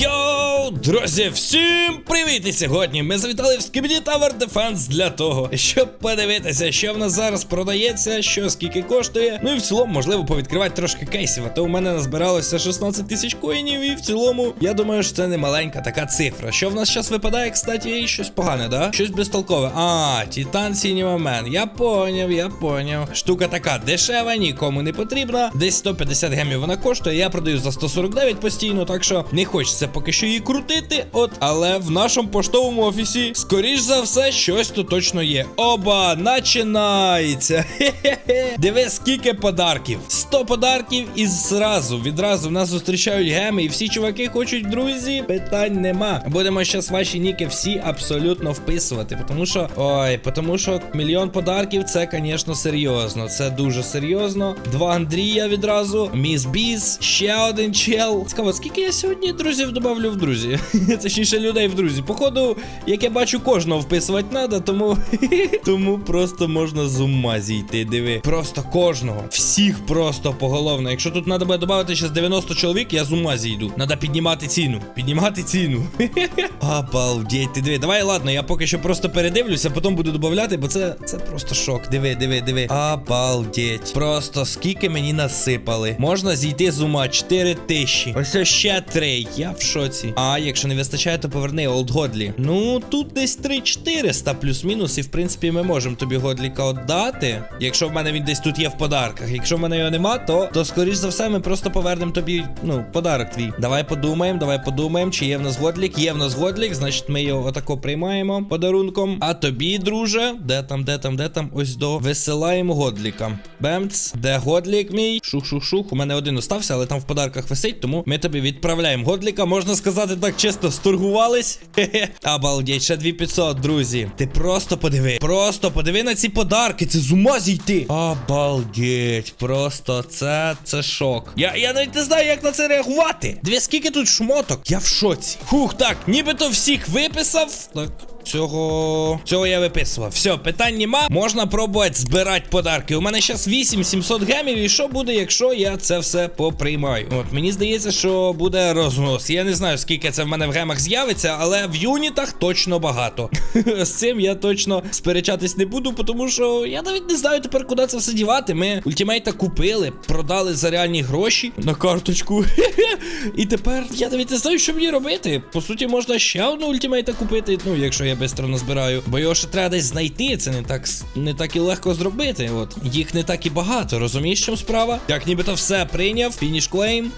Yo. Друзі, всім привіт! І сьогодні ми завітали в Skibidi Tower Defense для того, щоб подивитися, що в нас зараз продається, що скільки коштує. Ну і в цілому, можливо, повідкривати трошки кейсів. А то у мене назбиралося 16 тисяч коїнів, і в цілому, я думаю, що це не маленька така цифра. Що в нас зараз випадає, кстати, щось погане, да? Щось безтолкове. А, Титан Сінема Мен. Я поняв, я поняв. Штука така дешева, нікому не потрібна. Десь 150 гемів вона коштує. Я продаю за 149 постійно, так що не хочеться поки що її крутити. От, але в нашому поштовому офісі, скоріш за все, щось тут точно є. Оба, починається. Хе-хе-хе. Диви, скільки подарків. 100 подарків і зразу, відразу в нас зустрічають геми, і всі чуваки хочуть, друзі. Питань нема. Будемо зараз ваші ніки всі абсолютно вписувати. Тому що, ой, тому що мільйон подарків це, звісно, серйозно. Це дуже серйозно. Два Андрія відразу, Міс Біз, ще один чел. Цікаво, скільки я сьогодні друзів добавлю в друзі? Точніше, людей в друзі. Походу, як я бачу, кожного вписувати треба, тому тому просто можна з ума зійти. Диви. Просто кожного. Всіх просто поголовно. Якщо тут треба буде додати ще 90 чоловік, я з ума зійду. Надо піднімати ціну. Піднімати ціну. Обалдеть, ти диви. Давай, ладно, я поки що просто передивлюся, потім буду додати, бо це, це просто шок. Диви, диви, диви. Обалдеть. Просто скільки мені насипали. Можна зійти з ума 4 тисячі. Ось ще 3. Я в шоці. А якщо не вистачає, то поверни Олд Годлі. Ну, тут десь 3-400 плюс-мінус, і в принципі ми можемо тобі Годліка віддати. Якщо в мене він десь тут є в подарках. Якщо в мене його нема, то, то скоріш за все ми просто повернемо тобі, ну, подарок твій. Давай подумаємо, давай подумаємо, чи є в нас Годлік. Є в нас Годлік, значить ми його отако приймаємо подарунком. А тобі, друже, де там, де там, де там? Ось до висилаємо Годліка. Бемц, де Годлік мій? Шух-шух-шух. У мене один остався, але там в подарках висить, тому ми тобі відправляємо Годліка. Можна сказати так чесно сторгувались. Хе-хе. Обалдеть, ще 2500, друзі. Ти просто подиви. Просто подиви на ці подарки. Це з ума зійти. Обалдеть. Просто це це шок. Я я навіть не знаю, як на це реагувати. Дві скільки тут шмоток? Я в шоці. Хух, так, нібито всіх виписав. Так. Цього цього я виписував. Все, питань нема. Можна пробувати збирати подарки. У мене зараз 8700 гемів. І що буде, якщо я це все поприймаю? От мені здається, що буде рознос. Я не знаю, скільки це в мене в гемах з'явиться, але в юнітах точно багато. З цим я точно сперечатись не буду, тому що я навіть не знаю тепер, куди це все дівати. Ми ультимейта купили, продали за реальні гроші на карточку. І тепер я навіть не знаю, що мені робити. По суті, можна ще одну ультимейта купити. Ну, якщо я швидко назбираю. Бо його ще треба десь знайти. Це не так не так і легко зробити. От їх не так і багато. Розумієш, чим справа? Як нібито все прийняв. Фініш клейм.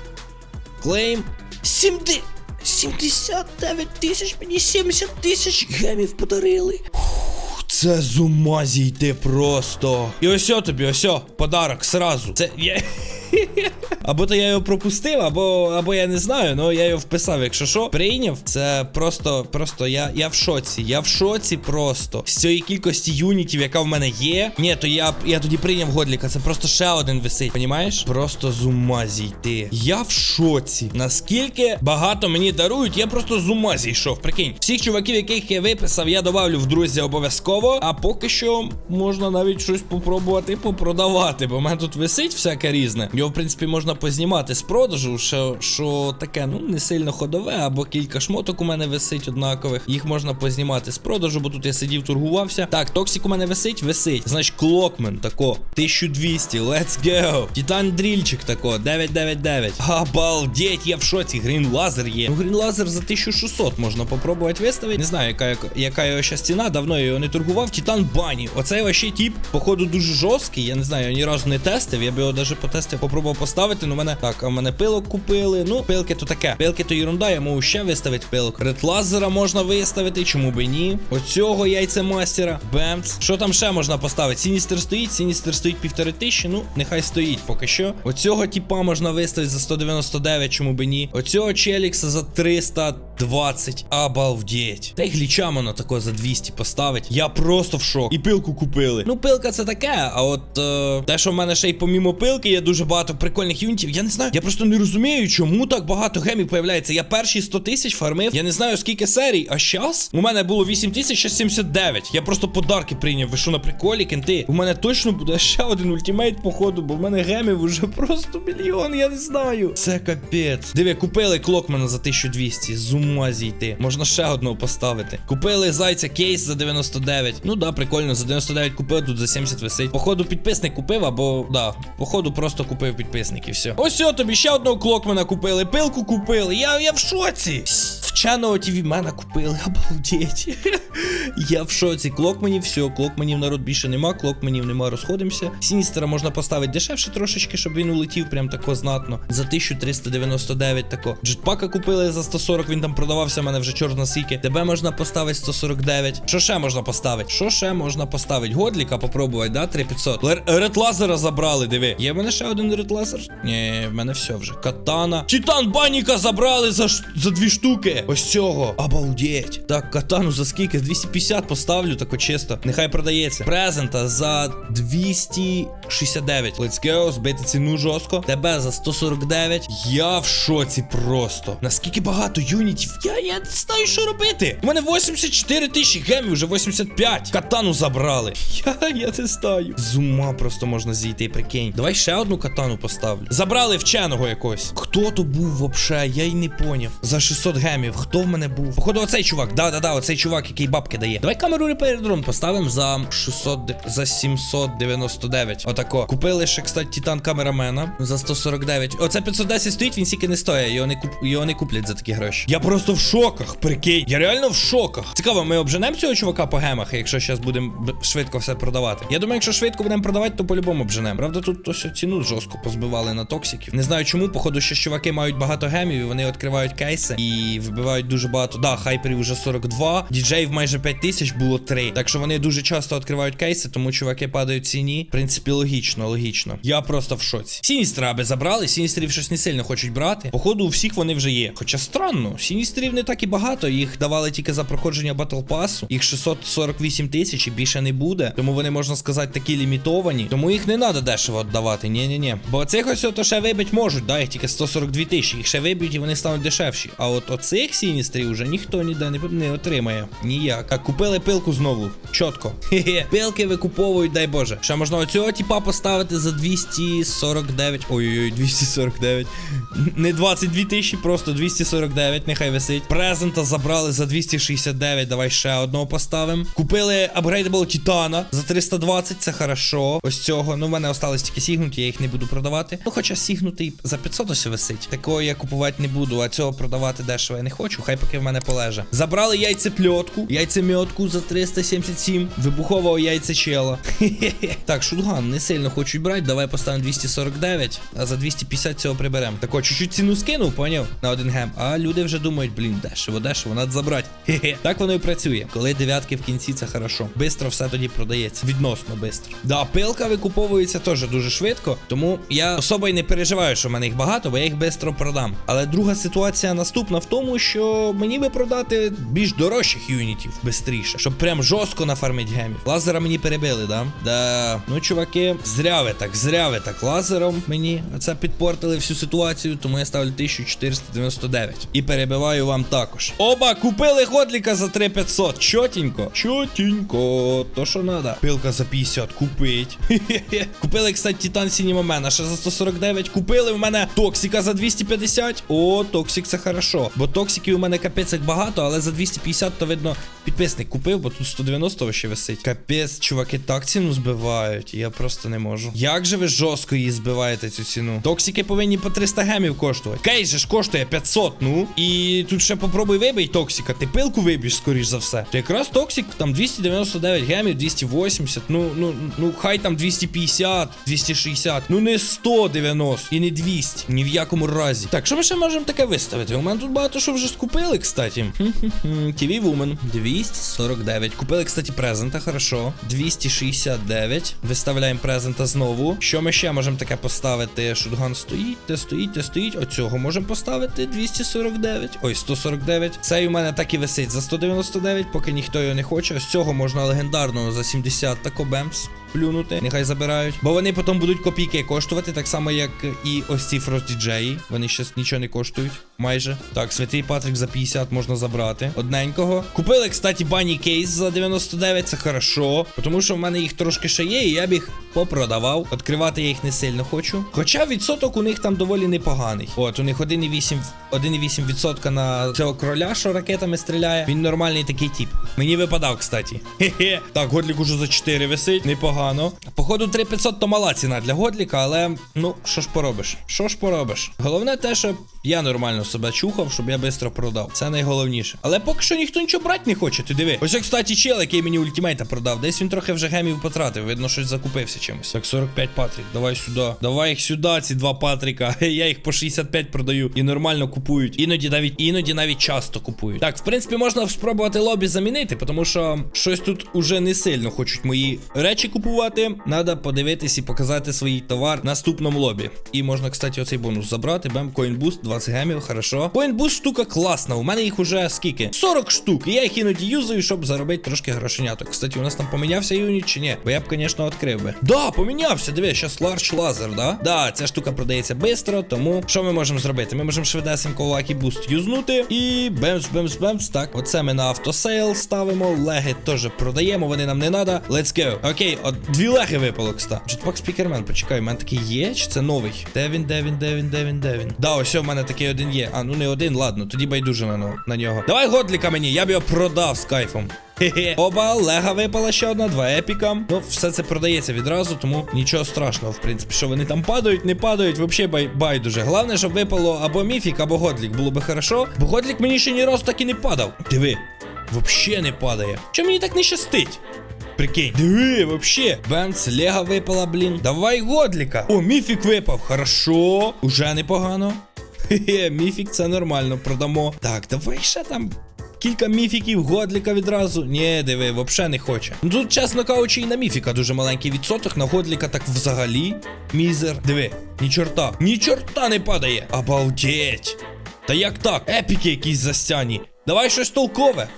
Клейм. 70... 79 тисяч, мені 70 тисяч гемів подарили. Це з ума зійти просто. І ось тобі, ось подарок сразу. Це. Або то я його пропустив, або або я не знаю, але я його вписав, якщо що, прийняв. Це просто, просто я я в шоці. Я в шоці просто. З цієї кількості юнітів, яка в мене є. Ні, то я я тоді прийняв Годліка. Це просто ще один висить. Понімаєш? Просто з ума зійти. Я в шоці. Наскільки багато мені дарують, я просто з ума зійшов. Прикинь. Всіх чуваків, яких я виписав, я добавлю в друзі обов'язково. А поки що можна навіть щось попробувати попродавати. Бо в мене тут висить всяке різне. Його, в принципі, можна познімати з продажу, що що таке, ну, не сильно ходове, або кілька шмоток у мене висить однакових. Їх можна познімати з продажу, бо тут я сидів, торгувався. Так, Токсик у мене висить, висить. Значить, Клокмен тако, 1200, let's go. Титан дрільчик тако, 999. Обалдеть, я в шоці. Грін лазер є. Ну, грін лазер за 1600 можна попробувати виставити. Не знаю, яка яка його ще стіна, давно я його не торгував. Титан Бані. Оцей вообще тип, походу, дуже жорсткий. Я не знаю, я ні разу не тестив. Я би його навіть потестив, попробував поставити. Ну, мене так, а мене пилок купили. Ну, пилки то таке. Пилки то ерунда, я можу ще виставити пилок. Ред лазера можна виставити, чому би ні. Оцього яйцемастера. Бемц. Що там ще можна поставити? Сіністер стоїть, Сіністер стоїть півтори тисячі. Ну, нехай стоїть поки що. Оцього типа можна виставити за 199, чому би ні. Оцього Челікса за 300. 20. Обалдеть. Та й глічами на тако за 200 поставить. Я просто в шок. І пилку купили. Ну, пилка це таке, а от е, те, що в мене ще й помімо пилки, є дуже багато прикольних юнітів. Я не знаю. Я просто не розумію, чому так багато гемів появляється. Я перші 100 тисяч фармив. Я не знаю скільки серій, а щас у мене було 8079. Я просто подарки прийняв. Ви що на приколі, кенти? У мене точно буде ще один ультимейт, походу, бо в мене гемів уже просто мільйон, я не знаю. Це капець. Диви, купили клокмана за 1200. З ума зійти. Можна ще одного поставити. Купили зайця кейс за 99. Ну да, прикольно, за 99 купив, тут за 70 висить. Походу, підписник купив, або да, походу, просто купив підписник і все. Ось о, тобі ще одного клокмана купили, пилку купили. Я, я в шоці. Вченого тівімена купили, обалдеть. Я в шоці. Клокманів, все, клокманів народ більше нема, клокманів нема, розходимося. Сіністера можна поставити дешевше трошечки, щоб він улетів прям тако знатно. За 1399 тако. Джетпака купили за 140, він там продавався, в мене вже чорна сіки. Тебе можна поставити 149. Що ще можна поставити? Що ще можна поставити? Годліка попробувати, да? 3500. Лер- Ред лазера забрали, диви. Є в мене ще один ред лазер? Ні, в мене все вже. Катана. Титан баніка забрали за, ш- за дві штуки. Ось цього. Обалдеть. Так, катану за скільки? 250 поставлю, тако чисто. Нехай продається. Презента за 269. Let's go, збити ціну жорстко. Тебе за 149. Я в шоці просто. Наскільки багато юнітів. Я, я не знаю, що робити. У мене 84 тисячі гемів, вже 85. Катану забрали. Я, я не знаю. З ума просто можна зійти, прикинь. Давай ще одну катану поставлю. Забрали вченого якогось. Хто то був вообще? Я й не поняв. За 600 гемів. Хто в мене був? Походу, оцей чувак. Да-да-да, оцей чувак, який бабки дає. Давай камеру репередрон поставимо за 600, де- за 799. Отако. Купили ще, кстати, Титан камерамена за 149. Оце 510 стоїть, він стільки не стоїть. Його не куп... його не куплять за такі гроші. Я просто в шоках, прикинь. Я реально в шоках. Цікаво, ми обженемо цього чувака по гемах, якщо зараз будемо швидко все продавати. Я думаю, якщо швидко будемо продавати, то по-любому обженемо. Правда, тут ось ціну жорстко позбивали на токсиків. Не знаю чому, походу, що чуваки мають багато гемів, і вони відкривають кейси і вибивають дуже багато. Да, хайперів вже 42, діджеїв майже 5 тисяч було 3. Так що вони дуже часто відкривають кейси, тому чуваки падають ціні. В принципі, логічно, логічно. Я просто в шоці. Сіністра аби забрали, сіністрів щось не сильно хочуть брати. Походу, у всіх вони вже є. Хоча странно, сіністрів не так і багато. Їх давали тільки за проходження батл пасу. Їх 648 тисяч і більше не буде. Тому вони, можна сказати, такі лімітовані. Тому їх не треба дешево віддавати. Ні-ні-ні. Бо цих ось то ще вибить можуть, да, їх тільки 142 тисячі. Їх ще виб'ють і вони стануть дешевші. А от оцих сіністрів вже ніхто ніде не, не отримає. Ніяк. Так, купили пилку знову. Чітко. Хе-хе. Пилки викуповують, дай Боже. Ще можна оцього типа поставити за 249. Ой-ой-ой, 249. Не 22 тисячі, просто 249, нехай висить. Презента забрали за 269. Давай ще одного поставимо. Купили апгрейдабл Титана за 320, це хорошо. Ось цього. Ну, в мене остались тільки сігнуті, я їх не буду продавати. Ну, хоча сігнутий за 500 ось висить. Такого я купувати не буду, а цього продавати дешево я не хочу. Хай поки в мене полеже. Забрали яйцепльотку, яйцемьотку за 377. Вибухового яйцечела. Так, шутган не сильно хочуть брати. Давай поставимо 249, а за 250 цього приберемо. Так чуть-чуть ціну скинув, поняв? На один гем. А люди вже думають, блін, дешево, дешево, треба забрати. Так воно і працює. Коли дев'ятки в кінці, це хорошо. Бистро все тоді продається. Відносно бистро. Да, пилка викуповується теж дуже швидко. Тому я особо й не переживаю, що в мене їх багато, бо я їх бистро продам. Але друга ситуація наступна в тому, що мені би продати більш дорожчих юнітів бистріше, щоб прям жорстко нафармить гемів. Лазера мені перебили, да? Да. Ну, чуваки, зря ви так, зря ви так лазером мені це підпортили всю ситуацію, тому я ставлю 1499. І перебиваю вам також. Оба купили годліка за 3500. Чотінько. Чотінько. То що надо. Пилка за 50. Купить. Купили, кстати, Титан Сінімомена ще за 149. Купили в мене Токсика за 250. О, Токсик це хорошо. Бо токсиків у мене капець як багато, але за 250 то видно підписник купив, бо тут 190 ще висить. Капець, чуваки, так ціну збивають. Я просто не можу. Як же ви жорстко її збиваєте цю ціну? Токсики повинні по 300 гемів коштувати. Кейс же ж коштує 500, ну. І тут ще попробуй вибий токсика. Ти пилку виб'єш, скоріш за все. То якраз токсик там 299 гемів, 280. Ну, ну, ну, хай там 250, 260. Ну не 190 і не 200. Ні в якому разі. Так, що ми ще можемо таке виставити? У мене тут багато що вже щось купили, кстати. TV Woman 249. Купили, кстати, презента, хорошо. 269. Виставляємо презента знову. Що ми ще можемо таке поставити? Шутган стоїть, те стоїть, те стоїть. Оцього можемо поставити 249. Ой, 149. Цей у мене так і висить за 199, поки ніхто його не хоче. З цього можна легендарного за 70 тако бемс. Плюнути, нехай забирають. Бо вони потім будуть копійки коштувати, так само, як і ось ці Frost DJ. Вони щас нічого не коштують. Майже. Так, святий Патрик за 50 можна забрати. Одненького. Купили, кстати, бані кейс за 99, це хорошо. Тому що в мене їх трошки ще є, і я б їх попродавав. Відкривати я їх не сильно хочу. Хоча відсоток у них там доволі непоганий. От, у них 1,8 1,8% на цього кроля, що ракетами стріляє. Він нормальний такий тип. Мені випадав, кстати. Хе-хе. Так, Годлік уже за 4 висить, непогано. Походу, 3500 то мала ціна для Годліка, але ну, що ж поробиш? Що ж поробиш? Головне те, щоб я нормально себе чухав, щоб я швидко продав. Це найголовніше. Але поки що ніхто нічого брати не хоче, ти диви. Ось, як, кстати, чел, який мені ультимейта продав. Десь він трохи вже гемів потратив. Видно, щось закупився чимось. Так, 45 Патрік. Давай сюди. Давай їх сюди, ці два Патріка. Я їх по 65 продаю і нормально купують. Іноді навіть іноді навіть часто купують. Так, в принципі, можна спробувати лобі замінити, тому що щось тут уже не сильно хочуть мої речі купувати. Надо подивитись і показати свій товар в наступному лобі. І можна, кстати, оцей бонус забрати. Бем, коінбуст, 20 гемів, хорошо. Коінбуст штука класна. У мене їх уже скільки? 40 штук. І я їх іноді юзаю, щоб заробити трошки грошеняток. Кстати, у нас там помінявся юніт чи ні? Бо я б, звісно, відкрив би. Да, помінявся. Диви, зараз ларч лазер, да? Да, ця штука продається швидко, тому що ми можемо зробити? Ми можемо швидесенько лакі буст юзнути. І бемс, бемс, бемс. Так, оце ми на автосейл ставимо. Леги теж продаємо, вони нам не треба. Let's go. Окей, от дві леги випало, кста. Jetpack спікермен, почекай, у мене такий є, чи це новий? Де він, де він, де він, де він, де він? Да, ось у мене такий один є. А, ну не один, ладно, тоді байдуже на, на нього. Давай годліка мені, я б його продав з кайфом. Хе-хе. Оба, лега випала ще одна, два епіка. Ну, все це продається відразу, тому нічого страшного, в принципі, що вони там падають, не падають, взагалі бай байдуже. Головне, щоб випало або міфік, або годлік. Було би хорошо. Бо годлік мені ще ні разу так і не падав. Диви, взагалі не падає. Чому мені так не щастить? Прикинь, диви, вообще. Бенц, Лего випала, блін. Давай годліка. О, міфік випав. Хорошо. Уже непогано. Хе-хе, міфік це нормально, продамо. Так, давай ще там. Кілька міфіків, годліка відразу. Ні, диви, вообще не хоче. Ну тут, чесно кажучи, і на міфіка дуже маленький відсоток, на годліка так взагалі. Мізер. Диви, ні чорта. Ні чорта не падає. Обалдеть. Та як так? Епіки якісь застяні. Давай щось толкове.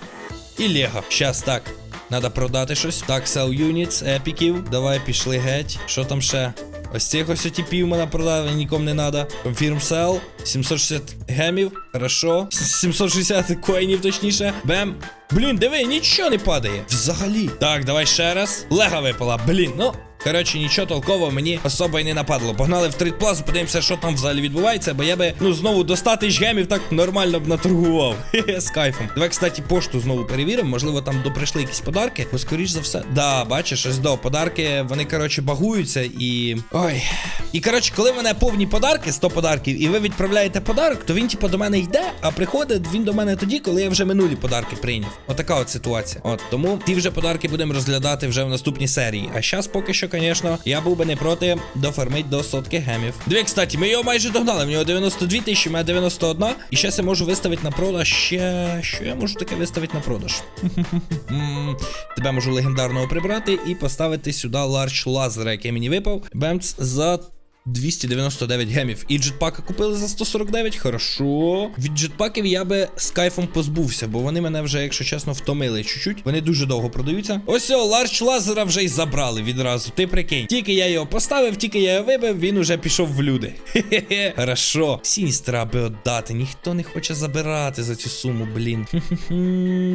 І Лего. Щас так. Надо продати щось. Так, sell units, епіків. Давай пішли геть. Що там ще? Ось цих ось типів мене продали, нікому не надо. Confirm sell. 760 гемів. Хорошо. 760 коїнів, точніше. Бем. Блін, диви, нічого не падає. Взагалі. Так, давай ще раз. Лега випала. Блін, ну. Коротше, нічого толкового мені особо й не нападало. Погнали в трейд подивимося, що там взагалі відбувається, бо я би, ну, знову до 100 тисяч гемів так нормально б наторгував. Хе-хе, з кайфом. Давай, кстати, пошту знову перевіримо. Можливо, там доприйшли якісь подарки. Бо, скоріш за все. Да, бачиш, до подарки, вони, коротше, багуються і. Ой. І коротше, коли в мене повні подарки, 100 подарків, і ви відправляєте подарок, то він, типу, до мене йде, а приходить він до мене тоді, коли я вже минулі подарки прийняв. Отака от ситуація. От тому ті вже подарки будемо розглядати вже в наступній серії. А зараз поки що, звісно, я був би не проти дофармити до сотки гемів. Дві, кстати, ми його майже догнали. В нього 92 тисячі, у мене 91. І зараз я можу виставити на продаж ще. Що я можу таке виставити на продаж? Тебе можу легендарного прибрати і поставити сюди ларч лазера, який мені випав. Бемц за 299 гемів. І джетпака купили за 149. Хорошо. Від джетпаків я би з кайфом позбувся, бо вони мене вже, якщо чесно, втомили чуть-чуть. Вони дуже довго продаються. Ось о, ларч лазера вже й забрали відразу. Ти прикинь. Тільки я його поставив, тільки я його вибив, він уже пішов в люди. Хе-хе-хе. Хорошо. Сіністра би віддати. Ніхто не хоче забирати за цю суму, блін.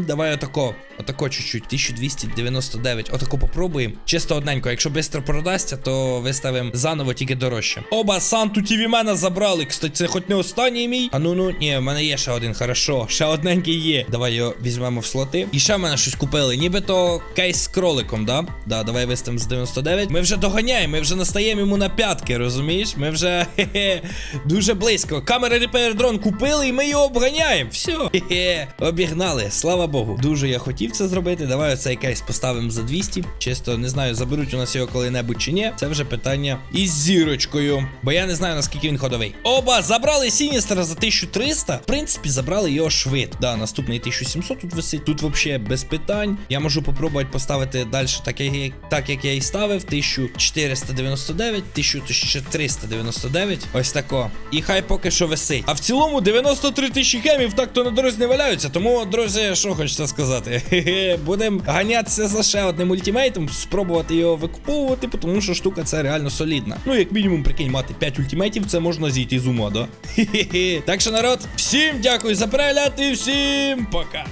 Давай отако. Отако чуть-чуть. 1299. Отако попробуємо. Чисто одненько. Якщо швидко продасться, то виставимо заново тільки дорожче. Оба, Санту Тівімена забрали. Кстати, це хоч не останній мій. А ну ну, ні, в мене є ще один, хорошо. Ще одненький є. Давай його візьмемо в слоти. І ще в мене щось купили. Нібито кейс з кроликом, да? Да, давай виставимо з 99. Ми вже доганяємо, ми вже настаємо йому на п'ятки, розумієш? Ми вже хе-хе, дуже близько. Камера репер дрон купили, і ми його обганяємо. Все. Хе-хе. Обігнали. Слава Богу. Дуже я хотів це зробити. Давай оцей кейс поставимо за 200. Чисто не знаю, заберуть у нас його коли-небудь чи ні. Це вже питання із зірочкою. Знижкою, бо я не знаю наскільки він ходовий. Оба забрали Сіністера за 1300. В принципі, забрали його швид. Да, наступний 1700 тут висить. Тут взагалі без питань. Я можу попробувати поставити далі, так як, так як я і ставив. 1499, 1399. Ось тако. І хай поки що висить. А в цілому 93 тисячі гемів так то на дорозі не валяються. Тому, друзі, що хочеться сказати? Будемо ганятися за ще одним ультимейтом, спробувати його викуповувати, тому що штука це реально солідна. Ну, як мінімум, прикинь, мати 5 ультимейтів, це можна зійти з ума, да? Хе-хе. Так що, народ, всім дякую за перегляд і всім пока.